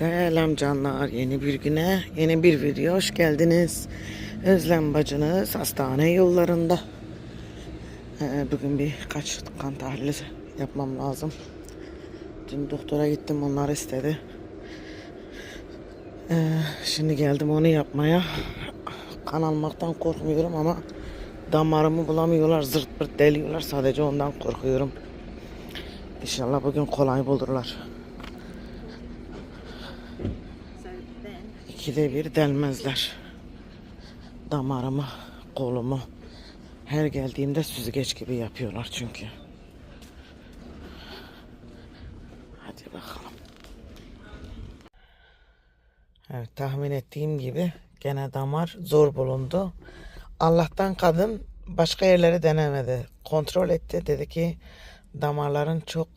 Selam canlar. Yeni bir güne, yeni bir video hoş geldiniz. Özlem bacınız hastane yollarında. Ee, bugün bir kaç kan tahlili yapmam lazım. Dün doktora gittim, onlar istedi. Ee, şimdi geldim onu yapmaya. Kan almaktan korkmuyorum ama damarımı bulamıyorlar, zırt pırt deliyorlar. Sadece ondan korkuyorum. İnşallah bugün kolay bulurlar. İkide bir delmezler. Damarımı, kolumu. Her geldiğimde süzgeç gibi yapıyorlar çünkü. Hadi bakalım. Evet tahmin ettiğim gibi gene damar zor bulundu. Allah'tan kadın başka yerleri denemedi. Kontrol etti. Dedi ki damarların çok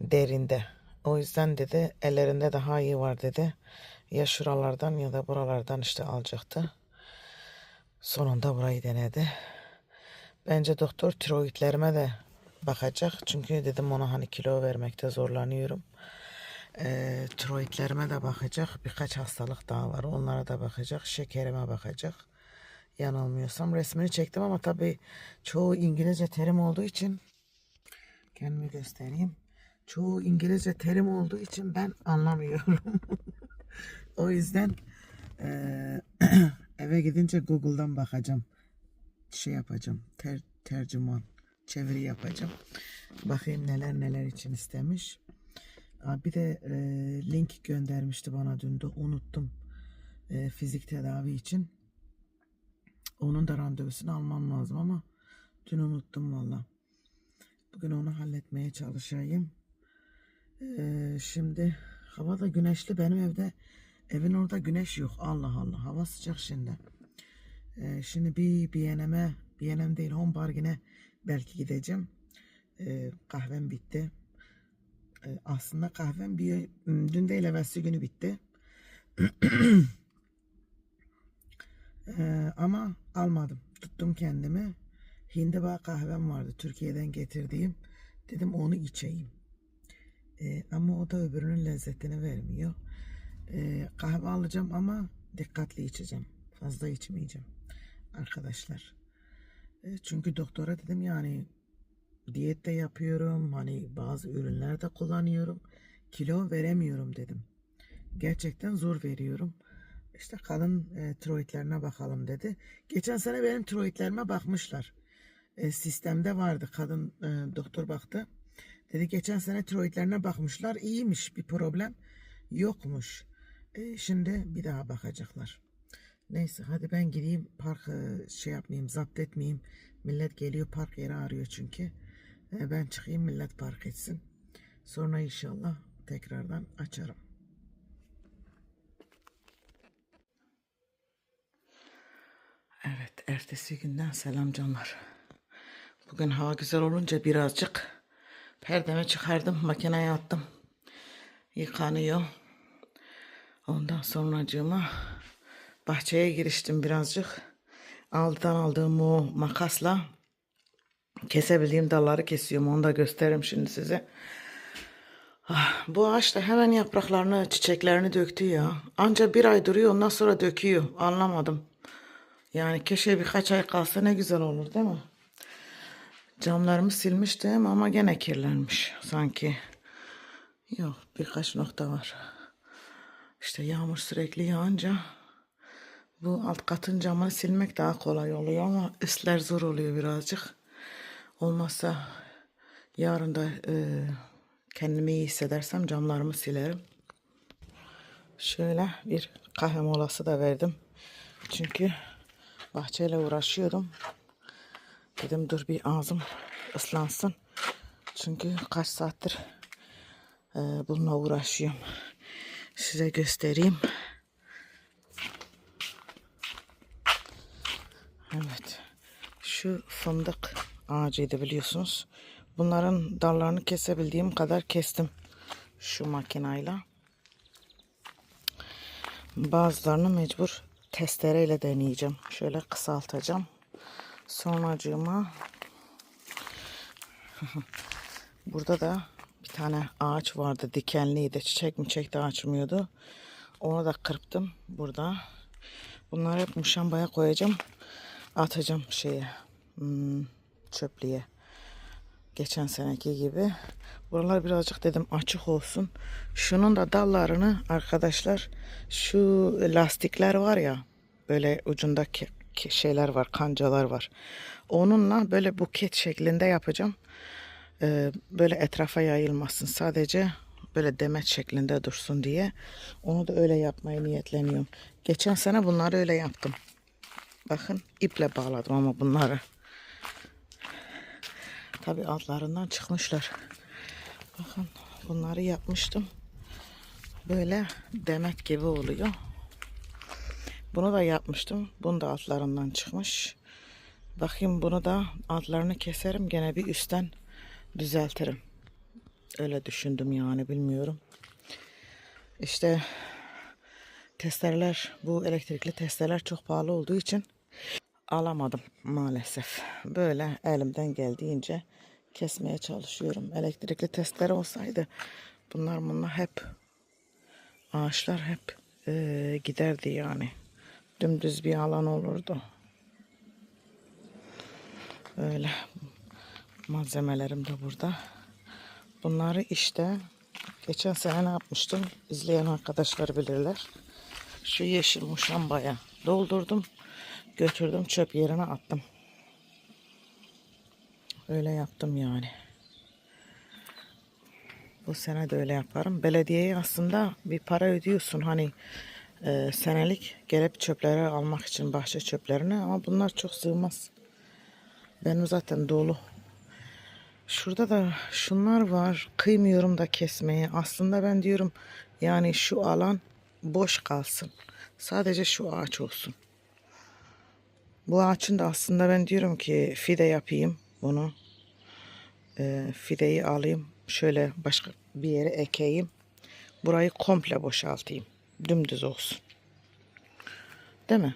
derinde. O yüzden dedi ellerinde daha iyi var dedi. Ya şuralardan ya da buralardan işte alacaktı. Sonunda burayı denedi. Bence doktor tiroidlerime de bakacak. Çünkü dedim ona hani kilo vermekte zorlanıyorum. Ee, tiroidlerime de bakacak. Birkaç hastalık daha var. Onlara da bakacak. Şekerime bakacak. Yanılmıyorsam resmini çektim ama tabii çoğu İngilizce terim olduğu için kendimi göstereyim. Çoğu İngilizce terim olduğu için ben anlamıyorum. o yüzden eee, eve gidince Google'dan bakacağım. Şey yapacağım. Ter, tercüman. Çeviri yapacağım. Bakayım neler neler için istemiş. Bir de eee, link göndermişti bana dün de unuttum. Eee, fizik tedavi için. Onun da randevusunu almam lazım ama dün unuttum valla. Bugün onu halletmeye çalışayım. Ee, şimdi hava da güneşli. Benim evde evin orada güneş yok. Allah Allah. Hava sıcak şimdi. Ee, şimdi bir BNM'e BNM değil Home Bargain'e belki gideceğim. Ee, kahvem bitti. Ee, aslında kahvem bir dün değil evvelsi günü bitti. Ee, ama almadım. Tuttum kendimi. Hindiba kahvem vardı Türkiye'den getirdiğim. Dedim onu içeyim. Ee, ama o da öbürünün lezzetini vermiyor. Ee, kahve alacağım ama dikkatli içeceğim. Fazla içmeyeceğim. Arkadaşlar. Ee, çünkü doktora dedim yani diyet de yapıyorum. Hani bazı ürünler de kullanıyorum. Kilo veremiyorum dedim. Gerçekten zor veriyorum. İşte kadın e, tiroidlerine bakalım dedi. Geçen sene benim tiroidlerime bakmışlar. E, sistemde vardı. Kadın e, doktor baktı. Dedi geçen sene tiroidlerine bakmışlar. İyiymiş bir problem yokmuş. E, şimdi bir daha bakacaklar. Neyse hadi ben gideyim park e, şey yapmayayım zapt etmeyeyim. Millet geliyor park yeri arıyor çünkü. E, ben çıkayım millet park etsin. Sonra inşallah tekrardan açarım. Evet, ertesi günden selam canlar. Bugün hava güzel olunca birazcık perdemi çıkardım, makineye attım. Yıkanıyor. Ondan sonracığıma bahçeye giriştim birazcık. Aldıdan aldığım o makasla kesebildiğim dalları kesiyorum. Onu da gösteririm şimdi size. Ah, bu ağaç da hemen yapraklarını, çiçeklerini döktü ya. Anca bir ay duruyor ondan sonra döküyor. Anlamadım. Yani keşke birkaç ay kalsa ne güzel olur değil mi? Camlarımı silmiştim ama gene kirlenmiş sanki. Yok birkaç nokta var. İşte yağmur sürekli yağınca bu alt katın camını silmek daha kolay oluyor ama üstler zor oluyor birazcık. Olmazsa yarın da e, kendimi iyi hissedersem camlarımı silerim. Şöyle bir kahve molası da verdim. Çünkü bahçeyle uğraşıyordum. Dedim dur bir ağzım ıslansın. Çünkü kaç saattir e, bununla uğraşıyorum. Size göstereyim. Evet. Şu fındık ağacıydı biliyorsunuz. Bunların dallarını kesebildiğim kadar kestim. Şu makinayla. Bazılarını mecbur testereyle deneyeceğim. Şöyle kısaltacağım. Sonracığıma burada da bir tane ağaç vardı dikenliydi. Çiçek mi çekti açmıyordu. Onu da kırptım burada. Bunları hep muşambaya koyacağım. Atacağım şeye hmm, çöplüğe. Geçen seneki gibi. Buralar birazcık dedim açık olsun. Şunun da dallarını arkadaşlar şu lastikler var ya böyle ucunda ke- ke- şeyler var kancalar var. Onunla böyle buket şeklinde yapacağım. Ee, böyle etrafa yayılmasın. Sadece böyle demet şeklinde dursun diye. Onu da öyle yapmayı niyetleniyorum. Geçen sene bunları öyle yaptım. Bakın iple bağladım ama bunları. Tabi altlarından çıkmışlar. Bakın bunları yapmıştım. Böyle demet gibi oluyor. Bunu da yapmıştım. Bunu da altlarından çıkmış. Bakayım bunu da altlarını keserim. Gene bir üstten düzeltirim. Öyle düşündüm yani bilmiyorum. İşte testereler bu elektrikli testereler çok pahalı olduğu için alamadım maalesef. Böyle elimden geldiğince kesmeye çalışıyorum. Elektrikli testere olsaydı bunlar bunlar hep ağaçlar hep eee, giderdi yani. Dümdüz bir alan olurdu. Öyle malzemelerim de burada. Bunları işte geçen sene ne yapmıştım? İzleyen arkadaşlar bilirler. Şu yeşil muşambaya doldurdum. Götürdüm çöp yerine attım. Öyle yaptım yani. Bu sene de öyle yaparım. Belediyeye aslında bir para ödüyorsun hani e, senelik gelip çöpleri almak için bahçe çöplerini ama bunlar çok sığmaz. Benim zaten dolu. Şurada da şunlar var. Kıymıyorum da kesmeye. Aslında ben diyorum yani şu alan boş kalsın. Sadece şu ağaç olsun. Bu ağaçın da aslında ben diyorum ki fide yapayım bunu. Ee, fideyi alayım. Şöyle başka bir yere ekeyim. Burayı komple boşaltayım. Dümdüz olsun. Değil mi?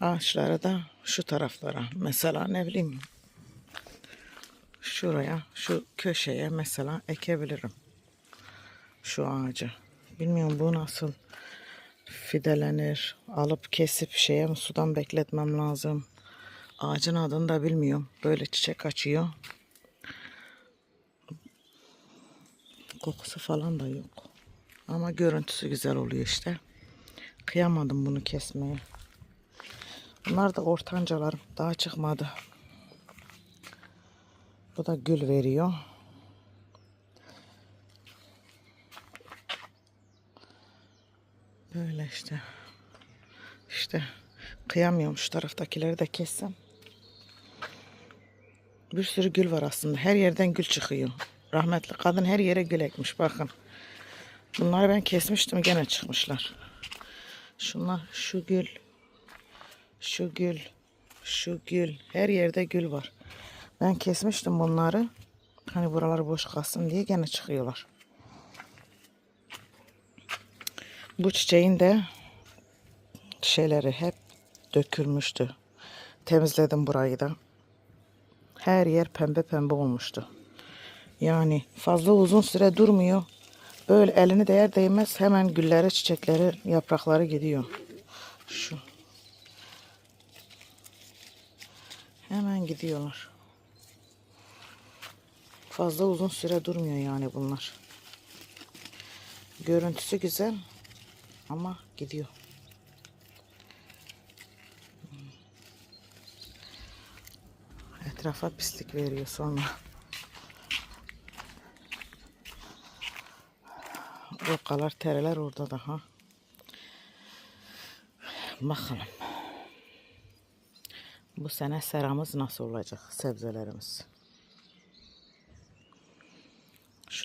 Ağaçları da şu taraflara. Mesela ne bileyim şuraya, şu köşeye mesela ekebilirim. Şu ağacı. Bilmiyorum bu nasıl fidelenir. Alıp kesip şeye mi sudan bekletmem lazım. Ağacın adını da bilmiyorum. Böyle çiçek açıyor. Kokusu falan da yok. Ama görüntüsü güzel oluyor işte. Kıyamadım bunu kesmeye. Bunlar da ortancalarım. Daha çıkmadı. Bu da gül veriyor. Böyle işte. İşte kıyamıyorum şu taraftakileri de kessem. Bir sürü gül var aslında. Her yerden gül çıkıyor. Rahmetli kadın her yere gül ekmiş bakın. Bunları ben kesmiştim gene çıkmışlar. Şunlar şu gül. Şu gül. Şu gül. Her yerde gül var. Ben kesmiştim bunları. Hani buralar boş kalsın diye gene çıkıyorlar. Bu çiçeğin de şeyleri hep dökülmüştü. Temizledim burayı da. Her yer pembe pembe olmuştu. Yani fazla uzun süre durmuyor. Böyle elini değer değmez hemen gülleri, çiçekleri, yaprakları gidiyor. Şu. Hemen gidiyorlar. Fazla uzun süre durmuyor yani bunlar. Görüntüsü güzel ama gidiyor. Etrafa pislik veriyor sonra. Rokalar, tereler orada daha. Bakalım. Bu sene seramız nasıl olacak? Sebzelerimiz.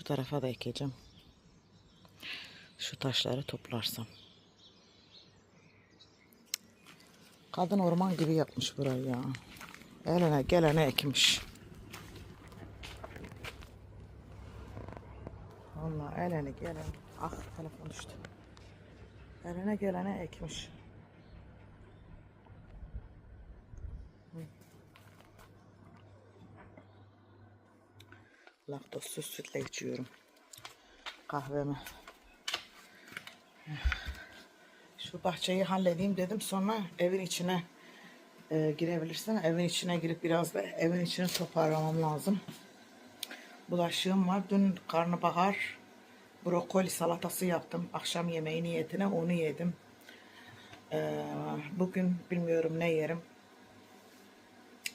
Şu tarafa da ekeceğim. Şu taşları toplarsam. Kadın orman gibi yapmış burayı ya. Eline gelene ekmiş. Vallahi eline gelen. Ah telefon düştü. Eline gelene ekmiş. Laktozsuz sütle içiyorum. Kahvemi. Şu bahçeyi halledeyim dedim. Sonra evin içine e, girebilirsin. Evin içine girip biraz da evin içini toparlamam lazım. Bulaşığım var. Dün karnabahar brokoli salatası yaptım. Akşam yemeği niyetine onu yedim. Ee, bugün bilmiyorum ne yerim.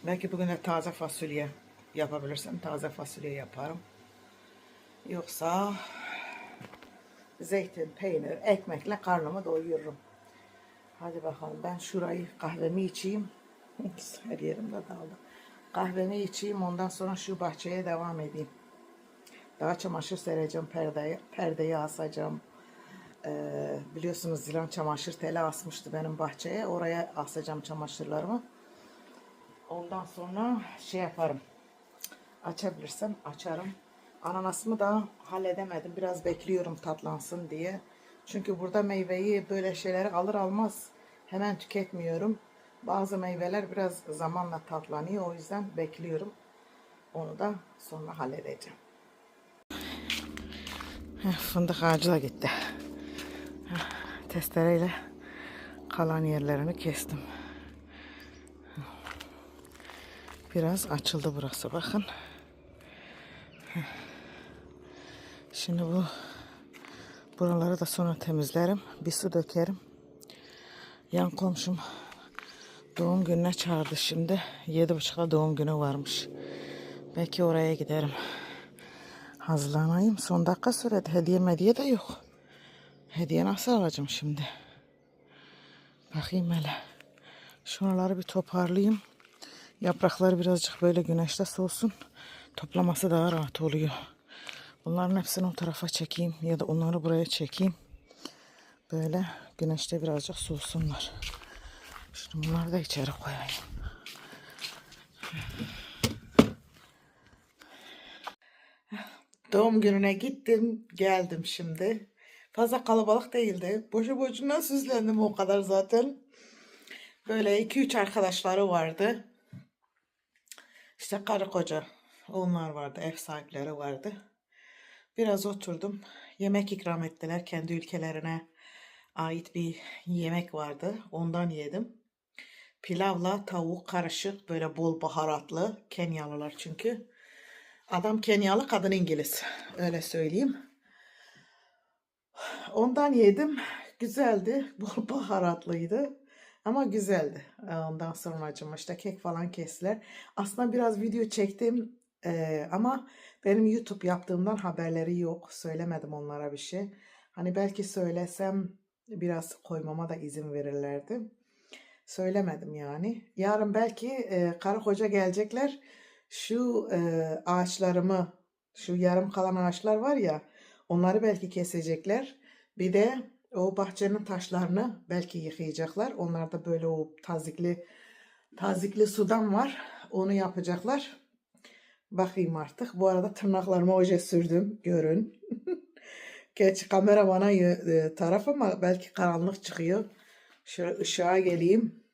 Belki bugün de taze fasulye yapabilirsem taze fasulye yaparım. Yoksa zeytin, peynir, ekmekle karnımı doyururum. Hadi bakalım ben şurayı kahvemi içeyim. Her yerimde daldı. Kahvemi içeyim ondan sonra şu bahçeye devam edeyim. Daha çamaşır sereceğim perdeye. Perdeyi asacağım. Ee, biliyorsunuz Zilan çamaşır teli asmıştı benim bahçeye. Oraya asacağım çamaşırlarımı. Ondan sonra şey yaparım. Açabilirsem açarım. Ananasımı da halledemedim. Biraz bekliyorum tatlansın diye. Çünkü burada meyveyi böyle şeyleri alır almaz hemen tüketmiyorum. Bazı meyveler biraz zamanla tatlanıyor. O yüzden bekliyorum. Onu da sonra halledeceğim. Fındık ağacı da gitti. Testereyle kalan yerlerini kestim. Biraz açıldı burası bakın. Şimdi bu buraları da sonra temizlerim. Bir su dökerim. Yan komşum doğum gününe çağırdı şimdi. Yedi buçukta doğum günü varmış. Belki oraya giderim. Hazırlanayım. Son dakika söyledi. Hediye mediye de yok. Hediye nasıl alacağım şimdi? Bakayım hele. Şuraları bir toparlayayım. Yaprakları birazcık böyle güneşte soğusun. Toplaması daha rahat oluyor. Bunların hepsini o tarafa çekeyim ya da onları buraya çekeyim. Böyle güneşte birazcık soğusunlar. Şimdi bunları da içeri koyayım. Doğum gününe gittim, geldim şimdi. Fazla kalabalık değildi. Boşu boşuna süslendim o kadar zaten. Böyle iki üç arkadaşları vardı. İşte karı koca onlar vardı, ev sahipleri vardı. Biraz oturdum. Yemek ikram ettiler. Kendi ülkelerine ait bir yemek vardı. Ondan yedim. Pilavla tavuk karışık böyle bol baharatlı. Kenyalılar çünkü. Adam Kenyalı, kadın İngiliz. Öyle söyleyeyim. Ondan yedim. Güzeldi. Bol baharatlıydı. Ama güzeldi. Ondan sonra acıma işte kek falan kestiler. Aslında biraz video çektim. Ee, ama benim YouTube yaptığımdan haberleri yok. Söylemedim onlara bir şey. Hani belki söylesem biraz koymama da izin verirlerdi. Söylemedim yani. Yarın belki e, karı koca gelecekler. Şu e, ağaçlarımı, şu yarım kalan ağaçlar var ya, onları belki kesecekler. Bir de o bahçenin taşlarını belki yıkayacaklar. Onlar da böyle o tazikli tazikli sudan var. Onu yapacaklar. Bakayım artık. Bu arada tırnaklarıma oje sürdüm. Görün. Geç kamera bana yö- e, taraf ama belki karanlık çıkıyor. Şöyle ışığa geleyim.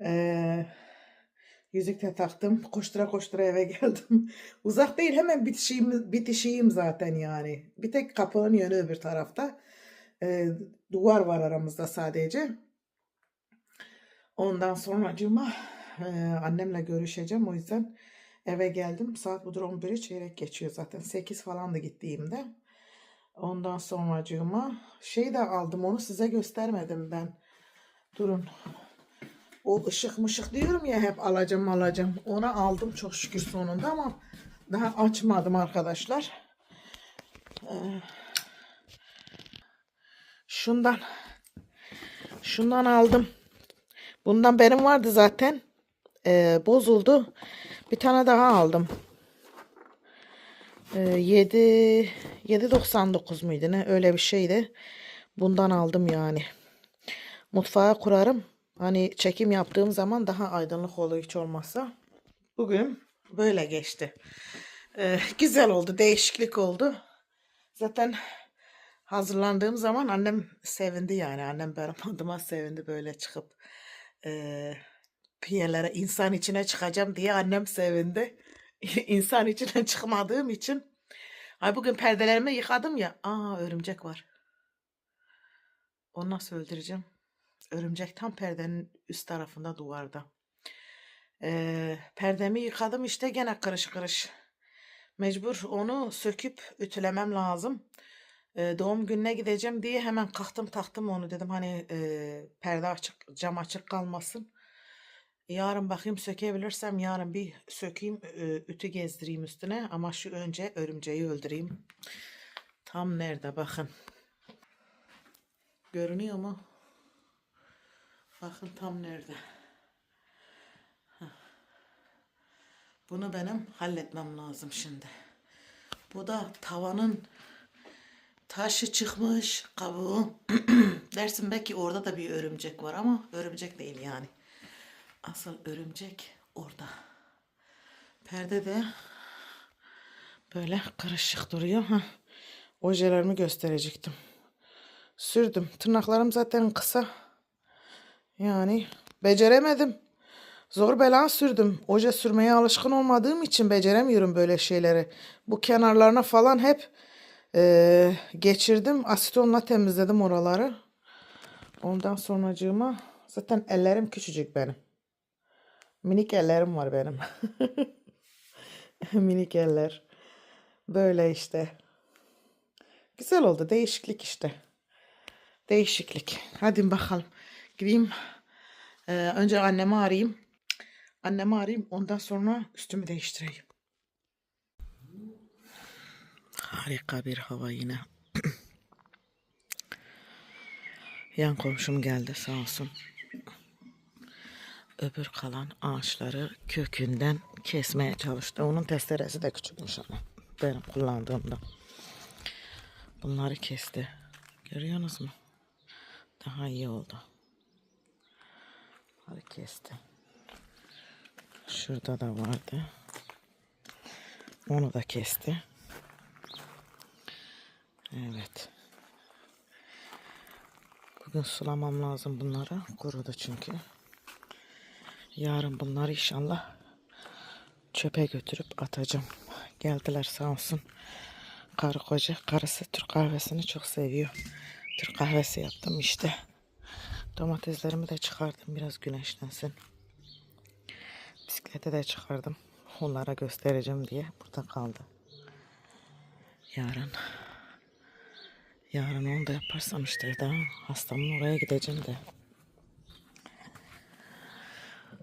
Ee, yüzük de taktım. Koştura koştura eve geldim. Uzak değil hemen bitişiyim, bitişiyim zaten yani. Bir tek kapının yönü öbür tarafta. Ee, duvar var aramızda sadece. Ondan sonra cuma annemle görüşeceğim. O yüzden eve geldim. Saat budur 11'i çeyrek geçiyor zaten. 8 falan da gittiğimde. Ondan sonra cuma şey de aldım onu size göstermedim ben. Durun. O ışık mışık diyorum ya hep alacağım alacağım. Onu aldım çok şükür sonunda ama daha açmadım arkadaşlar. Ee, şundan şundan aldım. Bundan benim vardı zaten. Ee, bozuldu. Bir tane daha aldım. Ee, 7 7.99 muydu ne öyle bir şeydi. Bundan aldım yani. Mutfağa kurarım. Hani çekim yaptığım zaman daha aydınlık oluyor hiç olmazsa. Bugün böyle geçti. Ee, güzel oldu, değişiklik oldu. Zaten hazırlandığım zaman annem sevindi yani. Annem benim adıma sevindi böyle çıkıp eee piyelere insan içine çıkacağım diye annem sevindi. insan içinden çıkmadığım için. Ay bugün perdelerimi yıkadım ya. Aa örümcek var. Onu nasıl öldüreceğim? Örümcek tam perdenin üst tarafında duvarda. Ee, perdemi yıkadım işte gene kırış kırış. Mecbur onu söküp ütülemem lazım. Ee, doğum gününe gideceğim diye hemen kalktım taktım onu dedim hani e, perde açık cam açık kalmasın. Yarın bakayım sökebilirsem yarın bir sökeyim ütü gezdireyim üstüne ama şu önce örümceği öldüreyim. Tam nerede bakın. Görünüyor mu? Bakın tam nerede. Bunu benim halletmem lazım şimdi. Bu da tavanın taşı çıkmış kabuğu. Dersin belki orada da bir örümcek var ama örümcek değil yani. Asıl örümcek orada. Perde de böyle karışık duruyor. Heh. Ojelerimi gösterecektim. Sürdüm. Tırnaklarım zaten kısa. Yani beceremedim. Zor bela sürdüm. Oje sürmeye alışkın olmadığım için beceremiyorum böyle şeyleri. Bu kenarlarına falan hep eee, geçirdim. Asitonla temizledim oraları. Ondan sonracığıma zaten ellerim küçücük benim. Minik ellerim var benim. Minik eller. Böyle işte. Güzel oldu. Değişiklik işte. Değişiklik. Hadi bakalım. Gideyim. Ee, önce annemi arayayım. Annemi arayayım. Ondan sonra üstümü değiştireyim. Harika bir hava yine. Yan komşum geldi sağ olsun. Öbür kalan ağaçları kökünden kesmeye çalıştı. Onun testeresi de küçükmüş ama. Benim kullandığımda. Bunları kesti. Görüyorsunuz mu? Daha iyi oldu. Bunları kesti. Şurada da vardı. Onu da kesti. Evet. Bugün sulamam lazım bunları. Kurudu çünkü. Yarın bunları inşallah çöpe götürüp atacağım. Geldiler sağ olsun. Karı koca. Karısı Türk kahvesini çok seviyor. Türk kahvesi yaptım işte. Domateslerimi de çıkardım biraz güneşlensin. Bisiklete de çıkardım. Onlara göstereceğim diye burada kaldı. Yarın Yarın onu da yaparsam işte daha hastamın oraya gideceğim de.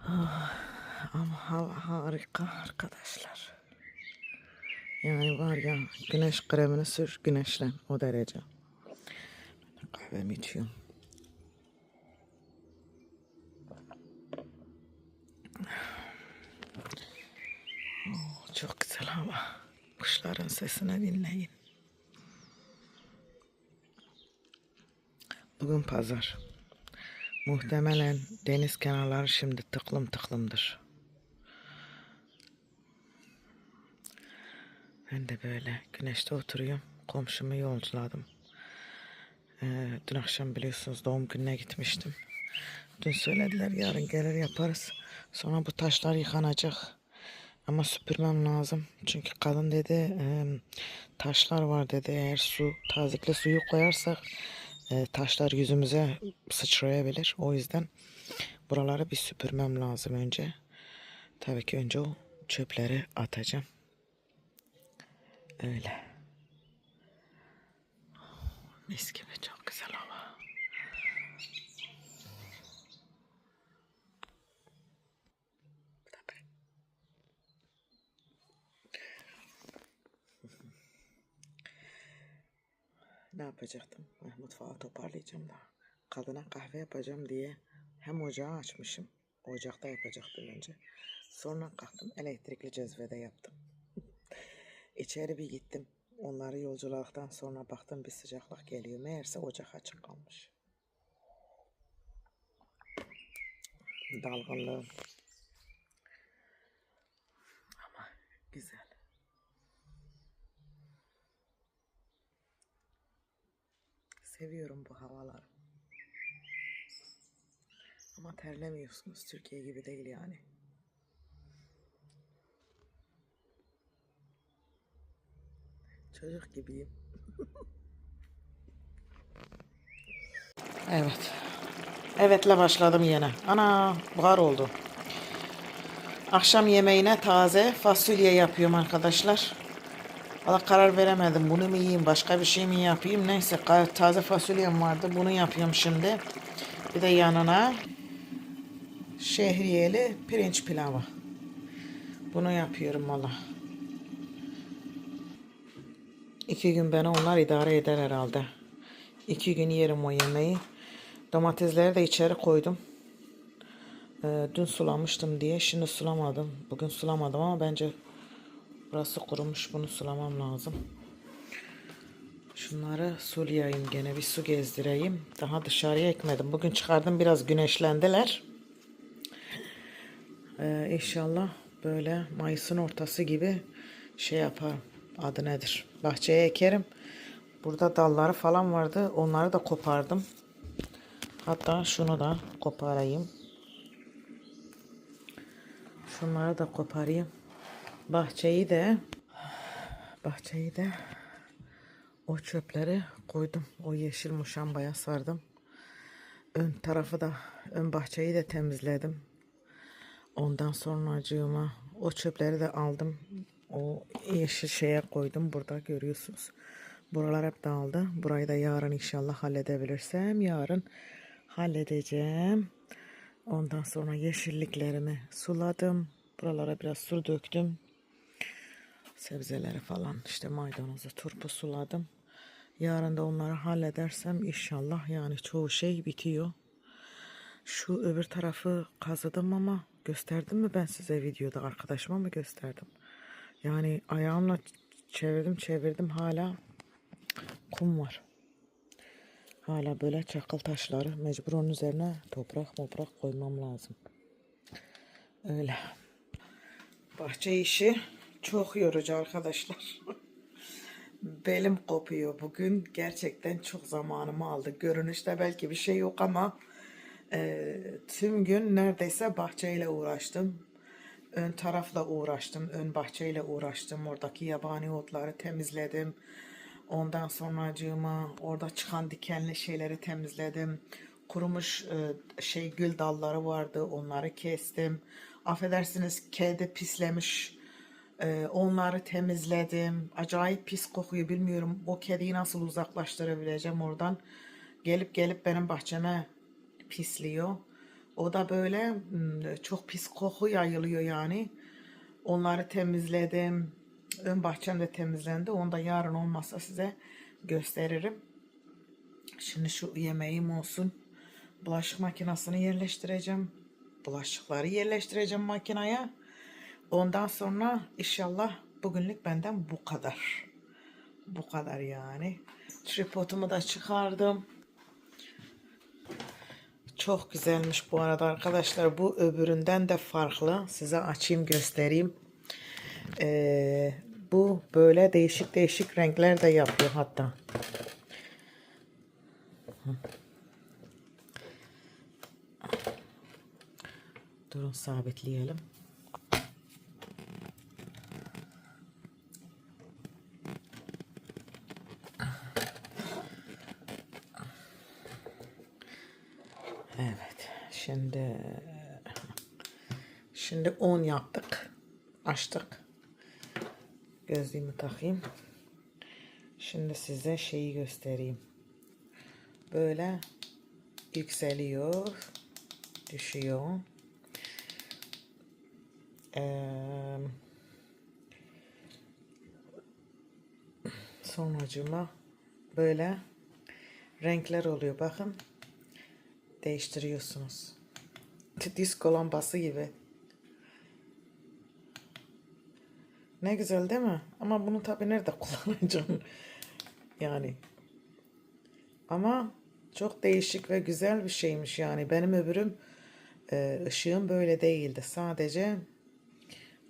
Ah, ama hava harika arkadaşlar. Yani var ya güneş kremini sür güneşlen o derece. Ben de kahvemi içiyorum. Oh, çok güzel hava. Kuşların sesini dinleyin. Bugün pazar. Muhtemelen deniz kenarları şimdi tıklım tıklımdır. Ben de böyle güneşte oturuyorum. Komşumu yolculadım. Ee, dün akşam biliyorsunuz doğum gününe gitmiştim. Dün söylediler yarın gelir yaparız. Sonra bu taşlar yıkanacak. Ama süpürmem lazım. Çünkü kadın dedi e, taşlar var dedi. Eğer su tazikli suyu koyarsak e, taşlar yüzümüze sıçrayabilir. O yüzden buraları bir süpürmem lazım önce. Tabii ki önce o çöpleri atacağım. Öyle. Mis gibi çok güzel hava. Tabii. Ne yapacaktım? Mutfağı toparlayacağım da. Kadına kahve yapacağım diye hem ocağı açmışım. Ocakta yapacaktım önce. Sonra kalktım elektrikli cezvede yaptım. İçeri bir gittim. Onları yolculuktan sonra baktım bir sıcaklık geliyor. Meğerse ocak açık kalmış. Dalgınlığım. Ama güzel. Seviyorum bu havalar. Ama terlemiyorsunuz. Türkiye gibi değil yani. Çocuk gibiyim. evet. Evetle başladım yine. Ana buhar oldu. Akşam yemeğine taze fasulye yapıyorum arkadaşlar. Valla karar veremedim. Bunu mu yiyeyim, başka bir şey mi yapayım? Neyse taze fasulyem vardı. Bunu yapıyorum şimdi. Bir de yanına şehriyeli pirinç pilavı. Bunu yapıyorum valla. İki gün beni onlar idare eder herhalde. İki gün yerim o yemeği. Domatesleri de içeri koydum. Ee, dün sulamıştım diye şimdi sulamadım. Bugün sulamadım ama bence burası kurumuş. Bunu sulamam lazım. Şunları sulayayım gene bir su gezdireyim. Daha dışarıya ekmedim. Bugün çıkardım biraz güneşlendiler. Ee, inşallah böyle Mayıs'ın ortası gibi şey yaparım. Adı nedir? Bahçeye ekerim. Burada dalları falan vardı. Onları da kopardım. Hatta şunu da koparayım. Şunları da koparayım. Bahçeyi de bahçeyi de o çöpleri koydum. O yeşil muşambaya sardım. Ön tarafı da ön bahçeyi de temizledim. Ondan sonra acığıma o çöpleri de aldım. O yeşil şeye koydum. Burada görüyorsunuz. Buralar hep dağıldı. Burayı da yarın inşallah halledebilirsem yarın halledeceğim. Ondan sonra yeşilliklerimi suladım. Buralara biraz su döktüm. Sebzeleri falan işte maydanozu, turpu suladım. Yarın da onları halledersem inşallah yani çoğu şey bitiyor. Şu öbür tarafı kazıdım ama gösterdim mi ben size videoda arkadaşıma mı gösterdim? Yani ayağımla çevirdim çevirdim hala kum var. Hala böyle çakıl taşları mecbur onun üzerine toprak toprak koymam lazım. Öyle. Bahçe işi çok yorucu arkadaşlar. Belim kopuyor bugün. Gerçekten çok zamanımı aldı. Görünüşte belki bir şey yok ama e, tüm gün neredeyse bahçeyle uğraştım. Ön tarafla uğraştım. Ön bahçeyle uğraştım. Oradaki yabani otları temizledim. Ondan sonracığıma orada çıkan dikenli şeyleri temizledim. Kurumuş e, şey gül dalları vardı. Onları kestim. Affedersiniz kedi pislemiş. E, onları temizledim. Acayip pis kokuyor. Bilmiyorum o kediyi nasıl uzaklaştırabileceğim oradan. Gelip gelip benim bahçeme pisliyor. O da böyle hmm, çok pis koku yayılıyor yani. Onları temizledim. Ön bahçem de temizlendi. Onu da yarın olmazsa size gösteririm. Şimdi şu yemeğim olsun. Bulaşık makinesini yerleştireceğim. Bulaşıkları yerleştireceğim makineye. Ondan sonra inşallah bugünlük benden bu kadar. Bu kadar yani. Tripodumu da çıkardım. Çok güzelmiş bu arada arkadaşlar. Bu öbüründen de farklı. Size açayım göstereyim. Ee, bu böyle değişik değişik renkler de yapıyor hatta. Durun sabitleyelim. Evet. Şimdi şimdi 10 yaptık. Açtık. Gözlüğümü takayım. Şimdi size şeyi göstereyim. Böyle yükseliyor. Düşüyor. Ee, sonracıma böyle renkler oluyor. Bakın değiştiriyorsunuz. Disko lambası gibi. Ne güzel değil mi? Ama bunu tabii nerede kullanacağım? yani. Ama çok değişik ve güzel bir şeymiş yani. Benim öbürüm e, ışığım böyle değildi. Sadece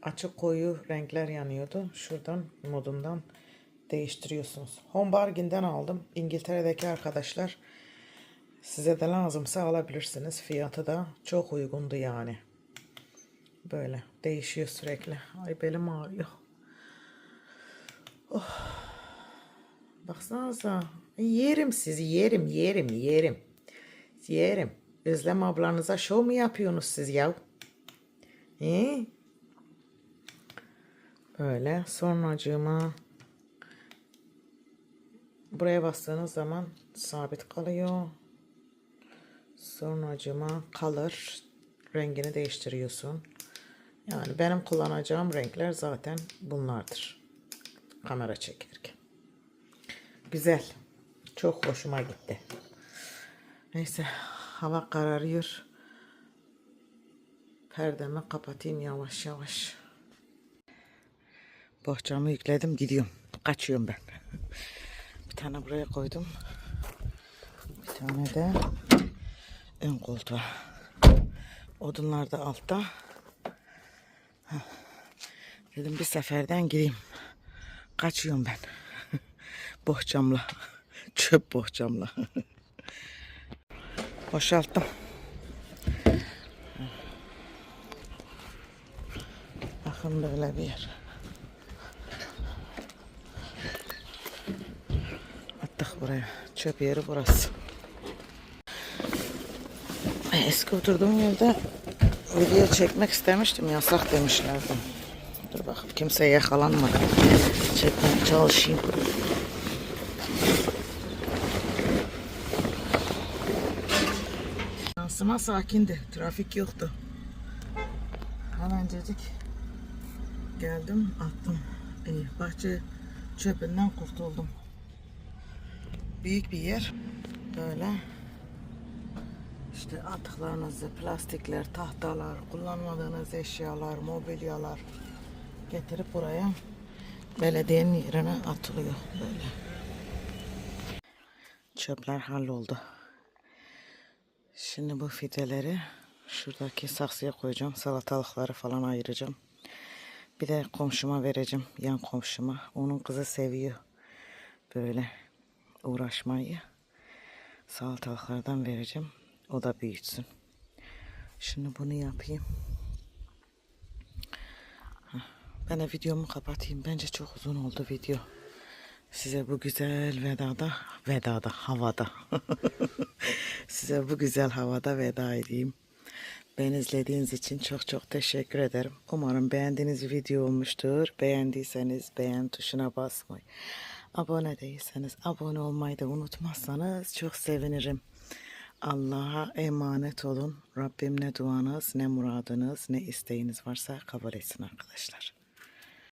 açık koyu renkler yanıyordu. Şuradan modundan değiştiriyorsunuz. Home Bargain'den aldım. İngiltere'deki arkadaşlar size de lazımsa alabilirsiniz. Fiyatı da çok uygundu yani. Böyle değişiyor sürekli. Ay belim ağrıyor. Oh. Baksanıza. Yerim sizi yerim yerim yerim. Yerim. Özlem ablanıza şov mu yapıyorsunuz siz ya? He? Böyle sonracığıma buraya bastığınız zaman sabit kalıyor. Sonracığıma kalır. Rengini değiştiriyorsun. Yani benim kullanacağım renkler zaten bunlardır. Kamera çekerken. Güzel. Çok hoşuma gitti. Neyse hava kararıyor. Perdemi kapatayım yavaş yavaş. Bohçamı yükledim gidiyorum. Kaçıyorum ben. Bir tane buraya koydum. Bir tane de ön koltuğa. Odunlar da altta. Dedim bir seferden gireyim. Kaçıyorum ben. bohçamla. Çöp bohçamla. Boşalttım. Bakın böyle bir yer. Attık buraya. Çöp yeri burası. Eski oturduğum yerde video çekmek istemiştim. Yasak demişlerdi. Dur bakayım kimseye yakalanmadı. Çekmeye çalışayım. Şansıma sakindi. Trafik yoktu. Hemencecik geldim attım. İyi, bahçe çöpünden kurtuldum. Büyük bir yer. Böyle işte atıklarınızı, plastikler, tahtalar, kullanmadığınız eşyalar, mobilyalar getirip buraya belediyenin yerine atılıyor böyle. Çöpler halloldu. Şimdi bu fideleri şuradaki saksıya koyacağım. Salatalıkları falan ayıracağım. Bir de komşuma vereceğim. Yan komşuma. Onun kızı seviyor. Böyle uğraşmayı. Salatalıklardan vereceğim. O da büyütsün. Şimdi bunu yapayım. Ben de videomu kapatayım. Bence çok uzun oldu video. Size bu güzel vedada, vedada, havada. Size bu güzel havada veda edeyim. Beni izlediğiniz için çok çok teşekkür ederim. Umarım beğendiğiniz video olmuştur. Beğendiyseniz beğen tuşuna basmayı. Abone değilseniz abone olmayı da unutmazsanız çok sevinirim. Allah'a emanet olun. Rabbim ne duanız, ne muradınız, ne isteğiniz varsa kabul etsin arkadaşlar.